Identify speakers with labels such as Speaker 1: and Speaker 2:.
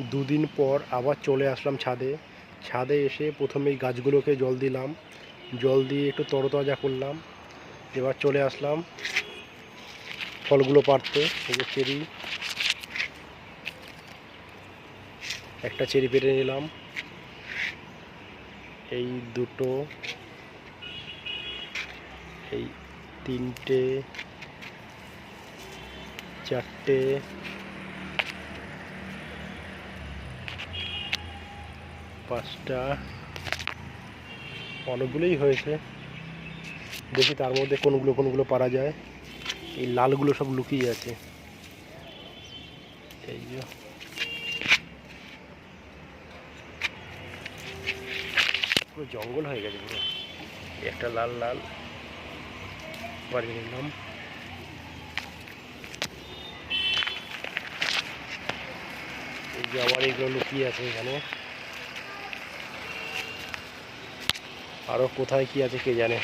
Speaker 1: দুদিন পর আবার চলে আসলাম ছাদে। ছাদে এসে প্রথমে এই গাছগুলোকে জল দিলাম। জল দিয়ে একটু তরতাজা করলাম। এবার চলে আসলাম ফলগুলো পাড়তে। এই যে চেরি। একটা চেরি পেরে নিলাম। এই দুটো। এই তিনটে। চারটে। পাঁচটা, অনেকগুলোই হয়েছে। দেখি তার মধ্যে কোনগুলো কোনগুলো পারা যায়। এই লালগুলো সব লুকিয়ে আছে। এই যে। পুরো জঙ্গল হয়ে গেছে পুরো। একটা লাল লাল। নিলাম এই যে আবার এইগুলো লুকিয়ে আছে এখানে। আরও কোথায় কি আছে কে জানে?